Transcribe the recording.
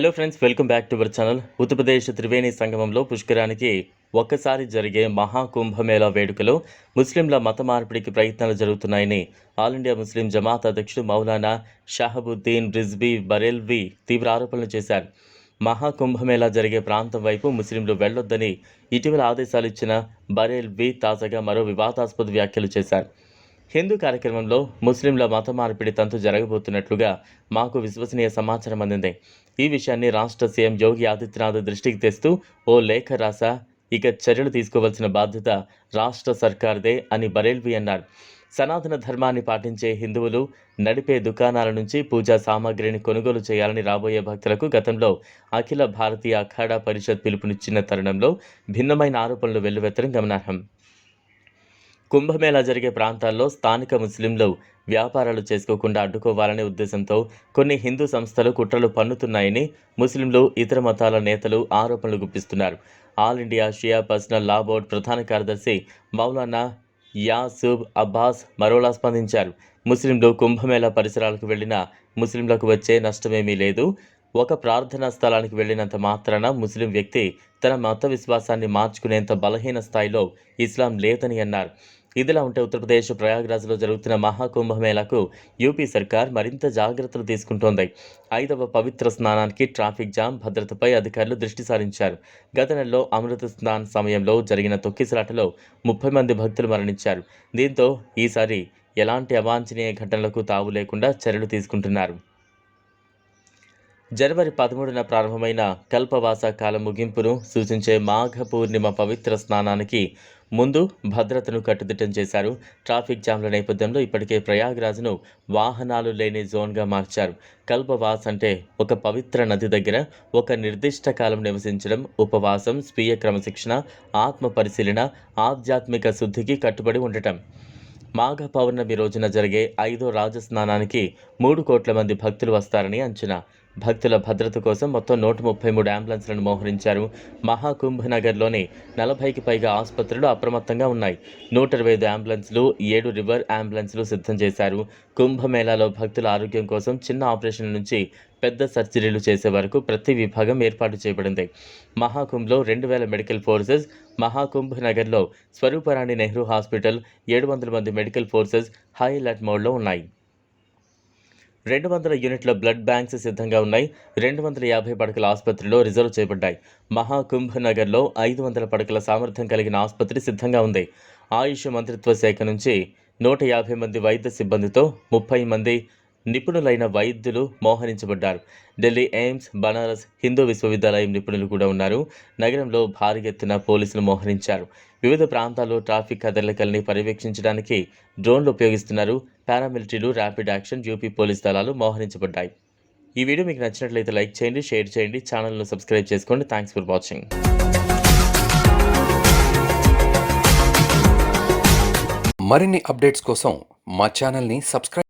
Hello friends welcome back to our channel Uttar Pradesh Triveni సంగమంలో పుష్కరానికి ఒక్కసారి జరిగే మహాకుంభమేళా వేడుకలో ముస్లింల మత మార్పిడికి ప్రయత్నాలు జరుగుతున్నాయని ఆల్ ఇండియా ముస్లిం జమాత్ అధ్యక్షుడు మౌలానా షాహబుద్దీన్ రిజ్బీ బరెల్వి తీవ్ర ఆరోపణలు చేశారు. మహాకుంభమేళా జరిగే ప్రాంతం వైపు ముస్లింలు వెళ్ళొద్దని ఇటీవల ఆదేశాలు ఇచ్చిన బరేల్వి తాజాగా మరో వివాదాస్పద వ్యాఖ్యలు చేశారు. హిందూ కార్యక్రమంలో ముస్లింల మత మార్పిడి తంతు జరగబోతున్నట్లుగా మాకు విశ్వసనీయ సమాచారం అందింది. ఈ విషయాన్ని రాష్ట్ర సీఎం యోగి ఆదిత్యనాథ్ దృష్టికి తెస్తూ ఓ లేఖ రాసా ఇక చర్యలు తీసుకోవాల్సిన బాధ్యత రాష్ట్ర సర్కార్దే అని బరేల్వి అన్నారు. సనాతన ధర్మాన్ని పాటించే హిందువులు నడిపే దుకాణాల నుంచి పూజా సామాగ్రిని కొనుగోలు చేయాలని రాబోయే భక్తులకు గతంలో అఖిల భారతీయ అఖాడా పరిషత్ పిలుపునిచ్చిన తరుణంలో భిన్నమైన ఆరోపణలు వెల్లువెత్తడం గమనార్హం. కుంభమేళా జరిగే ప్రాంతాల్లో స్థానిక ముస్లింలు వ్యాపారాలు చేసుకోకుండా అడ్డుకోవాలనే ఉద్దేశంతో కొన్ని హిందూ సంస్థలు కుట్రలు పన్నుతున్నాయని ముస్లింలు ఇతర మతాల నేతలు ఆరోపణలు గుప్పిస్తున్నారు. All India Shia Personal Law Board ప్రధాన కార్యదర్శి మౌలానా యాసూబ్ అబ్బాస్ మరోలా స్పందించారు. ముస్లింలు కుంభమేళా పరిసరాలకు వెళ్ళిన ముస్లింలకు వచ్చే నష్టమేమీ లేదు. ఒక ప్రార్థనా స్థలానికి వెళ్ళినంత మాత్రాన ముస్లిం వ్యక్తి తన మత విశ్వాసాన్ని మార్చుకునేంత బలహీన స్థాయిలో ఇస్లాం లేదని అన్నారు. ఇదిలా ఉంటే ఉత్తరప్రదేశ్ ప్రయాగ్రాజ్లో జరుగుతున్న మహాకుంభమేళాకు యూపీ సర్కార్ మరింత జాగ్రత్తలు తీసుకుంటోంది. ఐదవ పవిత్ర స్నానానికి ట్రాఫిక్ జామ్ భద్రతపై అధికారులు దృష్టి సారించారు. గత నెలలో అమృత స్నాన్ సమయంలో జరిగిన తొక్కిసలాటలో ముప్పై మంది భక్తులు మరణించారు. దీంతో ఈసారి ఎలాంటి అవాంఛనీయ ఘటనలకు తావు లేకుండా చర్యలు తీసుకుంటున్నారు. జనవరి పదమూడున ప్రారంభమైన కల్పవాస కాలం ముగింపును సూచించే మాఘ పూర్ణిమ పవిత్ర స్నానానికి ముందు భద్రతను కట్టుదిట్టం చేశారు. ట్రాఫిక్ జామ్ల నేపథ్యంలో ఇప్పటికే ప్రయాగ్రాజ్ను వాహనాలు లేని జోన్గా మార్చారు. కల్పవాస్ అంటే ఒక పవిత్ర నది దగ్గర ఒక నిర్దిష్ట కాలం నివసించడం ఉపవాసం స్వీయ క్రమశిక్షణ ఆత్మ పరిశీలన ఆధ్యాత్మిక శుద్ధికి కట్టుబడి ఉండటం. మాఘ పౌర్ణమి రోజున జరిగే ఐదో రాజస్నానానికి మూడు కోట్ల మంది భక్తులు వస్తారని అంచనా. భక్తుల భద్రత కోసం మొత్తం నూట ముప్పై మూడు అంబులెన్స్లను మోహరించారు. మహాకుంభనగర్లోని నలభైకి పైగా ఆసుపత్రులు అప్రమత్తంగా ఉన్నాయి. నూట ఇరవై ఐదు అంబులెన్స్లు ఏడు రివర్ అంబులెన్స్లు సిద్ధం చేశారు. కుంభమేళాలో భక్తుల ఆరోగ్యం కోసం చిన్న ఆపరేషన్ నుంచి పెద్ద సర్జరీలు చేసే వరకు ప్రతి విభాగం ఏర్పాటు చేయబడింది. మహాకుంభ్లో రెండు వేల మెడికల్ ఫోర్సెస్ మహాకుంభ్ నగర్లో స్వరూపరాణి నెహ్రూ హాస్పిటల్ ఏడు వందల మంది మెడికల్ ఫోర్సెస్ హై అలర్ట్ మోడ్లో ఉన్నాయి. రెండు వందల యూనిట్ల బ్లడ్ బ్యాంక్స్ సిద్ధంగా ఉన్నాయి. రెండు వందల యాభై పడకల ఆసుపత్రిలో రిజర్వ్ చేయబడ్డాయి. మహాకుంభ్ నగర్లో ఐదు వందల పడకల సామర్థ్యం కలిగిన ఆసుపత్రి సిద్ధంగా ఉంది. ఆయుష్ మంత్రిత్వ శాఖ నుంచి నూట యాభై మంది వైద్య సిబ్బందితో ముప్పై మంది నిపుణులైన వైద్యులు మోహరించబడ్డారు. ఢిల్లీ ఎయిమ్స్ బనారస్ హిందూ విశ్వవిద్యాలయం నిపుణులు కూడా ఉన్నారు. నగరంలో భారీ ఎత్తున పోలీసులు మోహరించారు. వివిధ ప్రాంతాల్లో ట్రాఫిక్ కదలికల్ని పర్యవేక్షించడానికి డ్రోన్లు ఉపయోగిస్తున్నారు. పారామిలిటరీలు ర్యాపిడ్ యాక్షన్ యూపీ పోలీస్ దళాలు మోహరించబడ్డాయి. ఈ వీడియో మీకు నచ్చినట్లయితే లైక్ చేయండి షేర్ చేయండి ఛానల్ను సబ్స్క్రైబ్ చేసుకోండి. Thanks for watching. మరిన్ని అప్డేట్స్ కోసం మా ఛానల్ని సబ్స్క్రైబ్